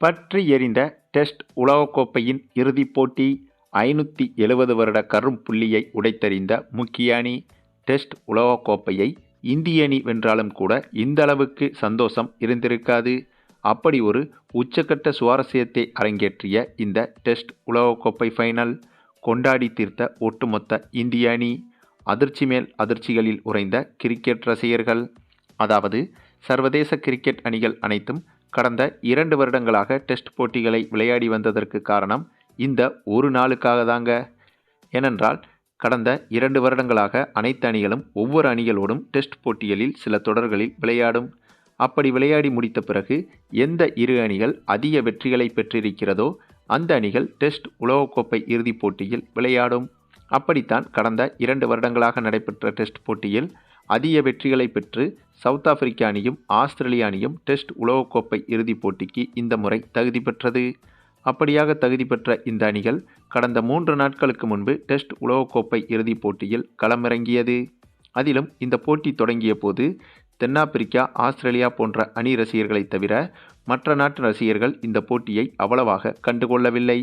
பற்றி எறிந்த டெஸ்ட் உலகக்கோப்பையின் இறுதிப் போட்டி ஐநூற்றி எழுபது வருட கரும் புள்ளியை உடைத்தறிந்த முக்கிய அணி டெஸ்ட் உலகக்கோப்பையை இந்திய அணி வென்றாலும் கூட இந்த அளவுக்கு சந்தோஷம் இருந்திருக்காது. அப்படி ஒரு உச்சக்கட்ட சுவாரஸ்யத்தை அரங்கேற்றிய இந்த டெஸ்ட் உலகக்கோப்பை ஃபைனல் கொண்டாடி தீர்த்த ஒட்டுமொத்த இந்திய அணி அதிர்ச்சி மேல் அதிர்ச்சிகளில் உறைந்த கிரிக்கெட் ரசிகர்கள் அதாவது சர்வதேச கிரிக்கெட் அணிகள் அனைத்தும் கடந்த இரண்டு வருடங்களாக டெஸ்ட் போட்டிகளை விளையாடி வந்ததற்கு காரணம் இந்த ஒரு நாளுக்காக தாங்க ஏனென்றால் கடந்த இரண்டு வருடங்களாக அனைத்து அணிகளும் ஒவ்வொரு அணிகளோடும் டெஸ்ட் போட்டிகளில் சில தொடர்களில் விளையாடும். அப்படி விளையாடி முடித்த பிறகு எந்த இரு அணிகள் அதிக வெற்றிகளை பெற்றிருக்கிறதோ அந்த அணிகள் டெஸ்ட் உலகக்கோப்பை இறுதிப் போட்டியில் விளையாடும். அப்படித்தான் கடந்த இரண்டு வருடங்களாக நடைபெற்ற டெஸ்ட் போட்டியில் அதிக வெற்றிகளை பெற்று சவுத் ஆப்பிரிக்க அணியும் ஆஸ்திரேலிய அணியும் டெஸ்ட் உலகக்கோப்பை இறுதிப் போட்டிக்கு இந்த முறை தகுதி பெற்றது. அப்படியாக தகுதி பெற்ற இந்த அணிகள் கடந்த மூன்று நாட்களுக்கு முன்பு டெஸ்ட் உலகக்கோப்பை இறுதிப் போட்டியில் களமிறங்கியது. அதிலும் இந்த போட்டி தொடங்கிய போது தென்னாப்பிரிக்கா ஆஸ்திரேலியா போன்ற அணி ரசிகர்களை தவிர மற்ற நாட்டு ரசிகர்கள் இந்த போட்டியை அவ்வளவாக கண்டுகொள்ளவில்லை.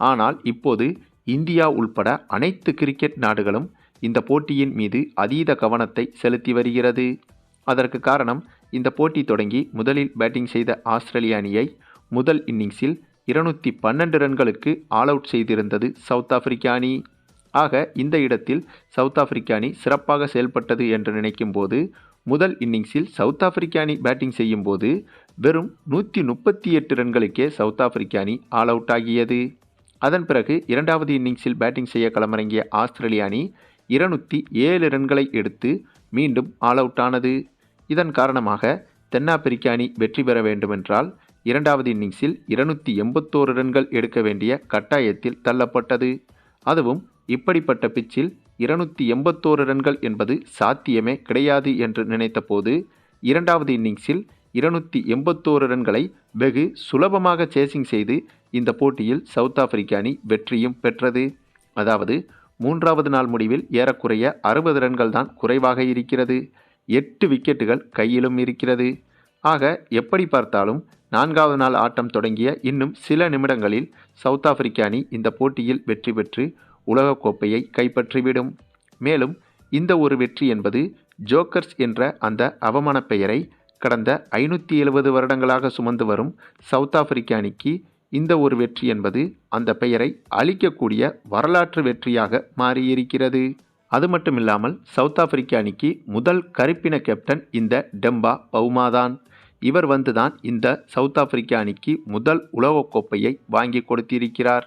ஆனால் இப்போது இந்தியா உள்பட அனைத்து கிரிக்கெட் நாடுகளும் இந்த போட்டியின் மீது அதீத கவனத்தை செலுத்தி வருகிறது. அதற்கு காரணம் இந்த போட்டி தொடங்கி முதலில் பேட்டிங் செய்த ஆஸ்திரேலிய அணியை முதல் இன்னிங்ஸில் இருநூற்றி பன்னெண்டு ரன்களுக்கு ஆல் அவுட் செய்திருந்தது சவுத் ஆப்பிரிக்க அணி. ஆக இந்த இடத்தில் சவுத் ஆப்பிரிக்க அணி சிறப்பாக செயல்பட்டது என்று நினைக்கும்போது முதல் இன்னிங்ஸில் சவுத் ஆப்பிரிக்க அணி பேட்டிங் செய்யும்போது வெறும் நூற்றி முப்பத்தி எட்டு ரன்களுக்கே சவுத் ஆப்பிரிக்க அணி ஆல் அவுட் ஆகியது. அதன் பிறகு இரண்டாவது இன்னிங்ஸில் பேட்டிங் செய்ய களமிறங்கிய ஆஸ்திரேலிய அணி இருநூற்றி ஏழு ரன்களை எடுத்து மீண்டும் ஆல் அவுட் ஆனது. இதன் காரணமாக தென்னாப்பிரிக்க அணி வெற்றி பெற வேண்டுமென்றால் இரண்டாவது இன்னிங்ஸில் இருநூற்றி எண்பத்தோரு ரன்கள் எடுக்க வேண்டிய கட்டாயத்தில் தள்ளப்பட்டது. அதுவும் இப்படிப்பட்ட பிச்சில் இருநூற்றி எண்பத்தோரு ரன்கள் என்பது சாத்தியமே கிடையாது என்று நினைத்தபோது இரண்டாவது இன்னிங்ஸில் இருநூற்றி எண்பத்தோரு ரன்களை வெகு சுலபமாக சேசிங் செய்து இந்த போட்டியில் சவுத் ஆப்பிரிக்க அணி வெற்றியும் பெற்றது. அதாவது மூன்றாவது நாள் முடிவில் ஏறக்குறைய அறுபது ரன்கள் தான் குறைவாக இருக்கிறது. எட்டு விக்கெட்டுகள் கையிலும் இருக்கிறது. ஆக எப்படி பார்த்தாலும் நான்காவது நாள் ஆட்டம் தொடங்கிய இன்னும் சில நிமிடங்களில் சவுத் ஆப்பிரிக்க அணி இந்த போட்டியில் வெற்றி பெற்று உலகக்கோப்பையை கைப்பற்றிவிடும். மேலும் இந்த ஒரு வெற்றி என்பது ஜோக்கர்ஸ் என்ற அந்த அவமான பெயரை கடந்த ஐநூற்றி எழுபது வருடங்களாக சுமந்து வரும் சவுத் ஆப்பிரிக்க அணிக்கு இந்த ஒரு வெற்றி என்பது அந்த பெயரை அழிக்கக்கூடிய வரலாற்று வெற்றியாக மாறியிருக்கிறது. அது மட்டுமில்லாமல் சவுத் ஆப்பிரிக்க அணிக்கு முதல் கருப்பின கேப்டன் இந்த டெம்பா பவுமாதான் இவர் வந்துதான் இந்த சவுத் ஆப்பிரிக்க அணிக்கு முதல் உலகக்கோப்பையை வாங்கி கொடுத்திருக்கிறார்.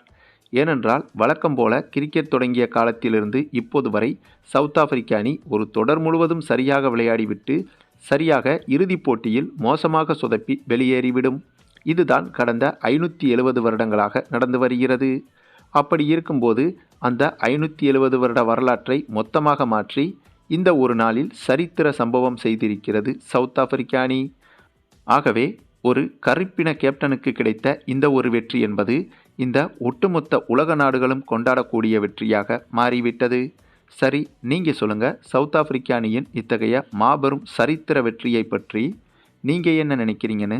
ஏனென்றால் வழக்கம் போல கிரிக்கெட் தொடங்கிய காலத்திலிருந்து இப்போது வரை சவுத் ஆப்பிரிக்க அணி ஒரு தொடர் முழுவதும் சரியாக விளையாடிவிட்டு சரியாக இறுதிப் போட்டியில் மோசமாக சொதப்பி வெளியேறிவிடும். இதுதான் கடந்த ஐநூற்றி எழுபது வருடங்களாக நடந்து வருகிறது. அப்படி இருக்கும்போது அந்த ஐநூற்றி எழுபது வருட வரலாற்றை மொத்தமாக மாற்றி இந்த ஒரு நாளில் சரித்திர சம்பவம் செய்திருக்கிறது சவுத் ஆப்பிரிக்க அணி. ஆகவே ஒரு கருப்பின கேப்டனுக்கு கிடைத்த இந்த ஒரு வெற்றி என்பது இந்த ஒட்டுமொத்த உலக நாடுகளும் கொண்டாடக்கூடிய வெற்றியாக மாறிவிட்டது. சரி நீங்கள் சொல்லுங்கள் சவுத் ஆப்பிரிக்க அணியின் இத்தகைய மாபெரும் சரித்திர வெற்றியை பற்றி நீங்கள் என்ன நினைக்கிறீங்கன்னு?